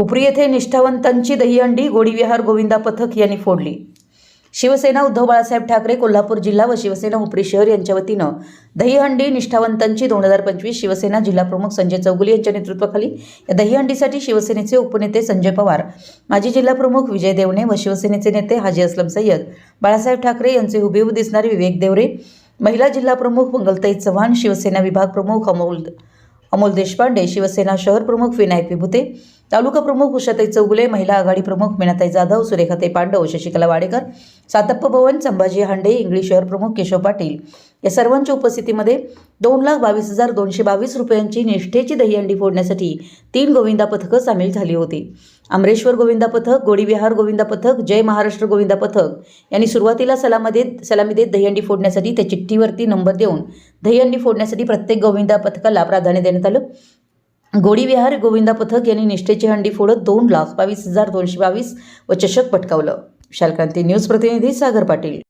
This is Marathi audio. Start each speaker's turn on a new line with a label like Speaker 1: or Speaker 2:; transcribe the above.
Speaker 1: हुपरी येथे निष्ठावंतांची दहीहंडी गोडीविहार गोविंदा पथक यांनी फोडली. शिवसेना उद्धव बाळासाहेब ठाकरे कोल्हापूर जिल्हा व शिवसेना हुपरी शहर यांच्या वतीनं दहीहंडी निष्ठावंतांची दोन हजार पंचवीस शिवसेना जिल्हाप्रमुख संजय चौगुले यांच्या नेतृत्वाखाली या दहीहंडीसाठी शिवसेनेचे उपनेते संजय पवार माजी जिल्हाप्रमुख विजय देवणे व शिवसेनेचे नेते हाजी असलम सय्यद बाळासाहेब ठाकरे यांचे हुबेहूब दिसणारे विवेक देवरे महिला जिल्हाप्रमुख मंगलताई चव्हाण शिवसेना विभाग प्रमुख अमोल अमोल देशपांडे शिवसेना शहर प्रमुख विनायक विभूते तालुका प्रमुख उषाताई चौगुले महिला आघाडी प्रमुख मीनाताई जाधव सुरेखाताई पांडव शशिकला वाडेकर सातप्प भवन संभाजी हांडे इंगळी शहर प्रमुख केशव पाटील. या सर्वांच्या उपस्थितीमध्ये दोन लाख बावीस हजार दोनशे बावीस रुपयांची निष्ठेची दहीहंडी फोडण्यासाठी तीन गोविंदा पथकं सामील झाली होती. अमरेश्वर गोविंदा पथक गोडीविहार गोविंदा पथक जय महाराष्ट्र गोविंदा पथक यांनी सुरुवातीला सलामी देत सलामी देत दहीहंडी फोडण्यासाठी त्या चिठ्ठीवरती नंबर देऊन दहीहंडी फोडण्यासाठी प्रत्येक गोविंदा पथकाला प्राधान्य देण्यात आलं. गोडीविहार गोविंदा पथक यांनी निष्ठेची हंडी फोडत दोन लाख बावीस हजार दोनशे बावीस व चषक पटकावलं. विशालक्रांती न्यूज प्रतिनिधी सागर पाटील.